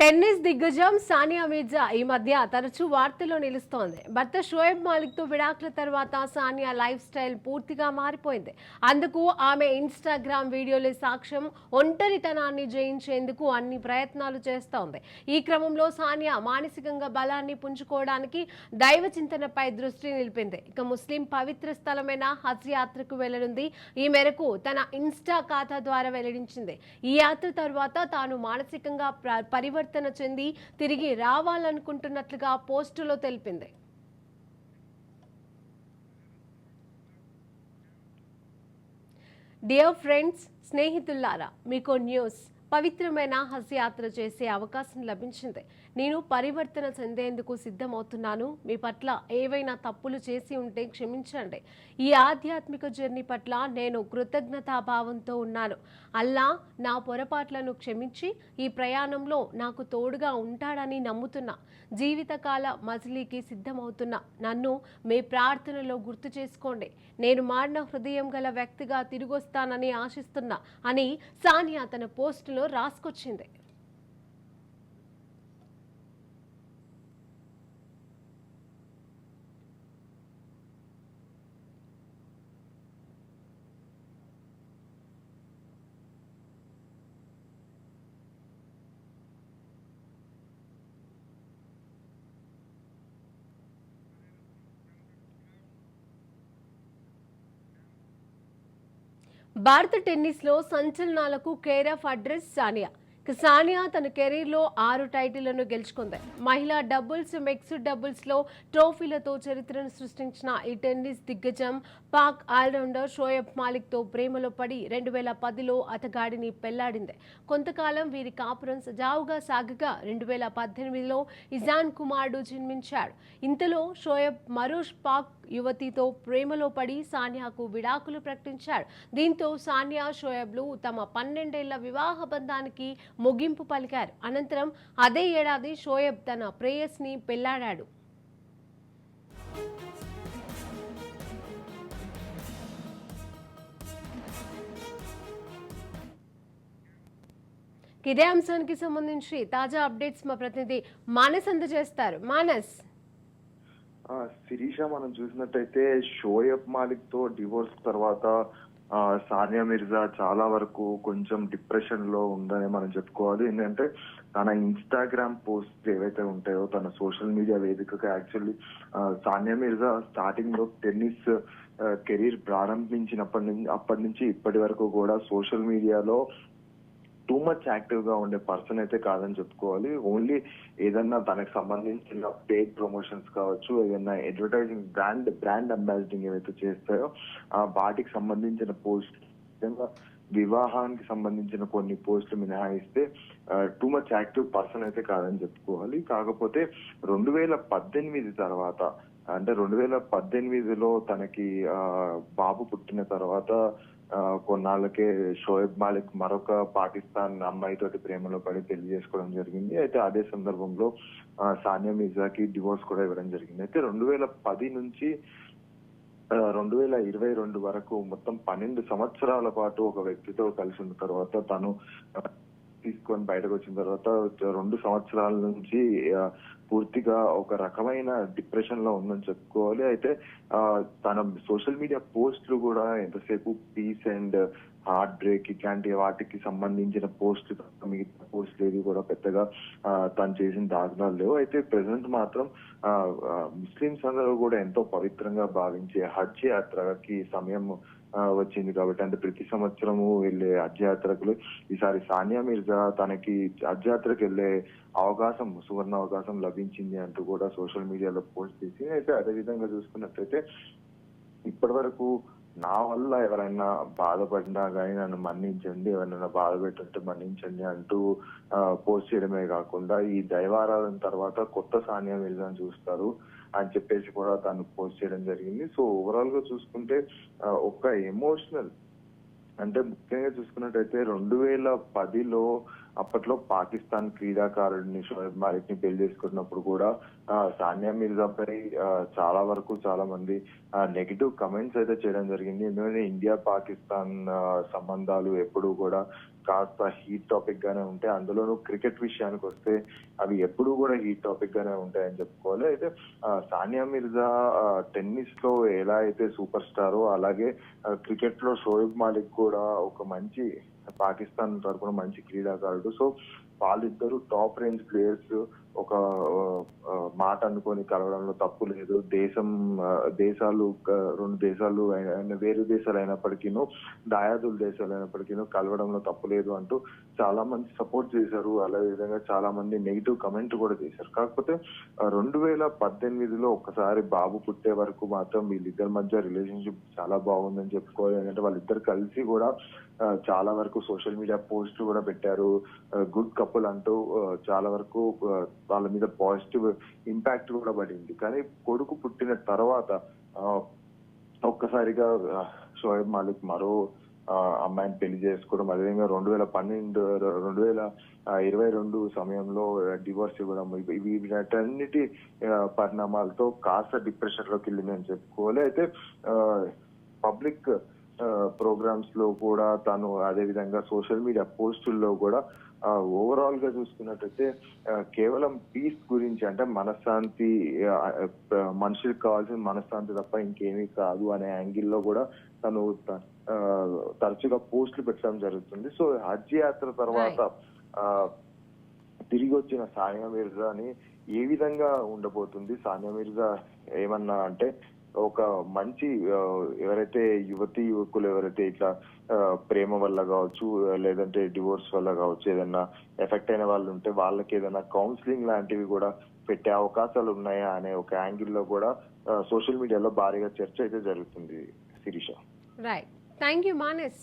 Tennis దిగ్గజం సానియా మీర్జా ఈ మధ్య తరచూ వార్తల్లో నిలుస్తోంది. భర్త షోయబ్ మాలిక్తో విడాకుల తర్వాత సానియా లైఫ్ స్టైల్ పూర్తిగా మారిపోయింది. అందుకు ఆమె ఇన్స్టాగ్రామ్ వీడియోలే సాక్ష్యం ఒంటరితనాన్ని జయించేందుకు అన్ని ప్రయత్నాలు చేస్తోంది. ఈ క్రమంలో సానియా మానసికంగా బలాన్ని పుంజుకోవడానికి దైవ చింతనపై దృష్టి నిలిపింది. ఇక ముస్లిం పవిత్ర స్థలమైన హజ్ యాత్రకు వెళ్ళనుంది. ఈ మేరకు తన ఇన్స్టా ఖాతా ద్వారా వెల్లడించింది. ఈ యాత్ర తర్వాత తాను మానసికంగా పరివర్తన పరివర్తన చెంది తిరిగి రావాలనుకుంటున్నట్లుగా పోస్టులో తెలిపింది. డియర్ ఫ్రెండ్స్ స్నేహితుల్లారా మీకు న్యూస్ పవిత్రమైన హజ్ యాత్ర చేసే అవకాశం లభించింది. నేను పరివర్తన చెందేందుకు సిద్ధమవుతున్నాను. మీ పట్ల ఏవైనా తప్పులు చేసి ఉంటే క్షమించండి. ఈ ఆధ్యాత్మిక జర్నీ పట్ల నేను కృతజ్ఞతాభావంతో ఉన్నాను. అల్లా నా పొరపాట్లను క్షమించి ఈ ప్రయాణంలో నాకు తోడుగా ఉంటాడని నమ్ముతున్నా. జీవితకాల మజిలీకి సిద్ధమవుతున్నా. నన్ను మీ ప్రార్థనలో గుర్తు చేసుకోండి. నేను మారిన హృదయం గల వ్యక్తిగా తిరిగొస్తానని ఆశిస్తున్నా అని సానియా తన పోస్టులో రాసుకొచ్చింది. భారత టెన్నిస్లో సంచలనాలకు care of address Sania. Sania తన కెరీర్లో ఆరు టైటిళ్ళను గెలుచుకుంది. మహిళా డబుల్స్ మిక్స్డ్ డబుల్స్లో ట్రోఫీలతో చరిత్రను సృష్టించిన ఈ టెన్నిస్ దిగ్గజం పాక్ ఆల్రౌండర్ షోయబ్ మాలిక్తో ప్రేమలో పడి రెండు వేల పదిలో అతగాడిని పెళ్ళాడింది. కొంతకాలం వీరి కాపురం సజావుగా సాగగా రెండు వేల పద్దెనిమిదిలో ఇజాన్ కుమారుడు జన్మించాడు. ఇంతలో షోయబ్ మరోష్ పాక్ యువతితో ప్రేమలో పడి సానియాకు విడాకులు ప్రకటించాడు. దీంతో సానియా షోయబ్లు తమ పన్నెండేళ్ళ వివాహ బంధానికి ముగింపు పలికారు. అనంతరం అదే ఏడాది షోయబ్ తన ప్రేయస్ని పెళ్ళాడాడు. ఇదే అంశానికి సంబంధించి తాజా అప్డేట్స్ మా ప్రతినిధి మానస్ అందజేస్తారు. మానస్. శిరీష మనం చూసినట్టయితే షోయబ్ మాలిక్తో డివోర్స్ తర్వాత సానియా మిర్జా చాలా వరకు కొంచెం డిప్రెషన్లో ఉందని మనం చెప్పుకోవాలి. ఎందుకంటే తన ఇన్స్టాగ్రామ్ పోస్ట్ ఏవైతే ఉంటాయో తన సోషల్ మీడియా వేదికగా యాక్చువల్లీ సానియా మిర్జా స్టార్టింగ్లో టెన్నిస్ కెరీర్ ప్రారంభించినప్పటి నుంచి అప్పటి నుంచి ఇప్పటి వరకు కూడా సోషల్ మీడియాలో టూ మచ్ యాక్టివ్గా ఉండే పర్సన్ అయితే కాదని చెప్పుకోవాలి. ఓన్లీ ఏదన్నా తనకు సంబంధించిన పేడ్ ప్రమోషన్స్ కావచ్చు ఏదన్నా అడ్వర్టైజింగ్ బ్రాండ్ బ్రాండ్ అంబాసిడింగ్ ఏవైతే చేస్తాయో ఆ వాటికి సంబంధించిన పోస్ట్ వివాహానికి సంబంధించిన కొన్ని పోస్టులు మినహాయిస్తే టూ మచ్ యాక్టివ్ పర్సన్ అయితే కాదని చెప్పుకోవాలి. కాకపోతే రెండు వేల పద్దెనిమిది తర్వాత అంటే రెండు వేల పద్దెనిమిదిలో తనకి బాబు పుట్టిన తర్వాత కొన్నాళ్ళకే షోయబ్ మాలిక్ మరొక పాకిస్తాన్ అమ్మాయితోటి ప్రేమలో పడి పెళ్ళి చేసుకోవడం జరిగింది. అయితే అదే సందర్భంలో సానియా మిర్జాకి డివోర్స్ కూడా ఇవ్వడం జరిగింది. అయితే రెండు వేల పది నుంచి రెండు వేల ఇరవై రెండు వరకు మొత్తం పన్నెండు సంవత్సరాల పాటు ఒక వ్యక్తితో కలిసి ఉన్న తర్వాత తను తీసుకొని బయటకు వచ్చిన తర్వాత రెండు సంవత్సరాల నుంచి పూర్తిగా ఒక రకమైన డిప్రెషన్లో ఉందని చెప్పుకోవాలి. అయితే తన సోషల్ మీడియా పోస్టులు కూడా ఎంతసేపు పీస్ అండ్ హార్ట్ బ్రేక్ ఇట్లాంటి వాటికి సంబంధించిన పోస్ట్ మిగతా పోస్ట్ ఏది కూడా పెద్దగా తను చేసిన దాఖలాలు లేవు. అయితే ప్రెసెంట్ మాత్రం ముస్లిమ్స్ అందరూ కూడా ఎంతో పవిత్రంగా భావించే హజ్ యాత్రకి సమయం వచ్చింది కాబట్టి. అంటే ప్రతి సంవత్సరము వెళ్ళే హజ్యాత్రకులు ఈసారి సానియా మిర్జా తనకి హజ్యాత్రకు వెళ్ళే అవకాశం సువర్ణ అవకాశం లభించింది అంటూ కూడా సోషల్ మీడియాలో పోస్ట్ చేసి అయితే అదే విధంగా చూసుకున్నట్లయితే ఇప్పటి వరకు నా వల్ల ఎవరైనా బాధపడినా కానీ నన్ను మన్నించండి ఎవరైనా బాధ పెట్టుంటే మన్నించండి అంటూ పోస్ట్ చేయడమే కాకుండా ఈ దైవారాధన తర్వాత కొత్త సానియా మిర్జాని చూస్తారు అని చెప్పేసి కూడా తను పోస్ట్ చేయడం జరిగింది. సో ఓవరాల్గా చూసుకుంటే ఒక ఎమోషనల్ అంటే ముఖ్యంగా చూసుకున్నట్టయితే రెండు వేల పదిలో అప్పట్లో పాకిస్తాన్ క్రీడాకారుడిని షోయబ్ మాలిక్ని పెళ్ళి చేసుకున్నప్పుడు కూడా సానియా మీర్జాపై చాలా వరకు చాలా మంది నెగిటివ్ కమెంట్స్ అయితే చేయడం జరిగింది. ఎందుకంటే ఇండియా పాకిస్తాన్ సంబంధాలు ఎప్పుడూ కూడా కాస్త హీట్ టాపిక్ గానే ఉంటాయి. అందులోనూ క్రికెట్ విషయానికి వస్తే అవి ఎప్పుడూ కూడా హీట్ టాపిక్ గానే ఉంటాయని చెప్పుకోవాలి. అయితే సానియా మిర్జా టెన్నిస్లో ఎలా అయితే సూపర్ స్టారో అలాగే క్రికెట్లో షోయబ్ మాలిక్ కూడా ఒక మంచి పాకిస్తాన్ తరఫున మంచి క్రీడాకారుడు. సో వాళ్ళిద్దరూ టాప్ రేంజ్ ప్లేయర్స్ ఒక మాట అనుకొని కలవడంలో తప్పు లేదు. దేశం దేశాలు రెండు దేశాలు వేరే దేశాలు అయినప్పటికీను దాయాదుల దేశాలు అయినప్పటికీ కలవడంలో తప్పు లేదు అంటూ చాలా మంది సపోర్ట్ చేశారు. అదే విధంగా చాలా మంది నెగిటివ్ కమెంట్ కూడా చేశారు. కాకపోతే రెండు వేల పద్దెనిమిదిలో ఒకసారి బాబు పుట్టే వరకు మాత్రం వీళ్ళిద్దరి మధ్య రిలేషన్షిప్ చాలా బాగుందని చెప్పుకోవాలి. ఎందుకంటే వాళ్ళిద్దరు కలిసి కూడా చాలా వరకు సోషల్ మీడియా పోస్ట్ కూడా పెట్టారు. గుడ్ కపుల్ అంటూ చాలా వరకు వాళ్ళ మీద పాజిటివ్ ఇంపాక్ట్ కూడా పడింది. కానీ కొడుకు పుట్టిన తర్వాత ఒక్కసారిగా షోయబ్ మాలిక్ మరో అమ్మాయిని పెళ్ళి చేసుకోవడం అదేవిధంగా రెండు వేల పన్నెండు రెండు వేల ఇరవై రెండు సమయంలో డివోర్స్ ఇవ్వడం ఇవి వీటన్నిటి పరిణామాలతో కాస్త డిప్రెషన్లోకి వెళ్ళిందని చెప్పుకోవాలి. అయితే పబ్లిక్ ప్రోగ్రామ్స్లో కూడా తను అదేవిధంగా సోషల్ మీడియా పోస్టుల్లో కూడా ఓవరాల్గా చూసుకున్నట్టయితే కేవలం పీస్ గురించి అంటే మనశ్శాంతి మనుషులకు కావాల్సిన మనశ్శాంతి తప్ప ఇంకేమీ కాదు అనే యాంగిల్లో కూడా తను తరచుగా పోస్టులు పెట్టడం జరుగుతుంది. సో హజ్ యాత్ర తర్వాత తిరిగి వచ్చిన సానియా మిర్జాని ఏ విధంగా ఉండబోతుంది? సానియా మిర్జా ఏమన్నా అంటే ఒక మంచి ఎవరైతే యువతి యువకులు ఎవరైతే ఇట్లా ప్రేమ వల్ల కావచ్చు లేదంటే డివోర్స్ వల్ల కావచ్చు ఏదైనా ఎఫెక్ట్ అయిన వాళ్ళు ఉంటే వాళ్ళకి ఏదైనా కౌన్సిలింగ్ లాంటివి కూడా పెట్టే అవకాశాలు ఉన్నాయా అనే ఒక యాంగిల్లో కూడా సోషల్ మీడియాలో భారీగా చర్చ అయితే జరుగుతుంది Sirisha. Right thank you Manas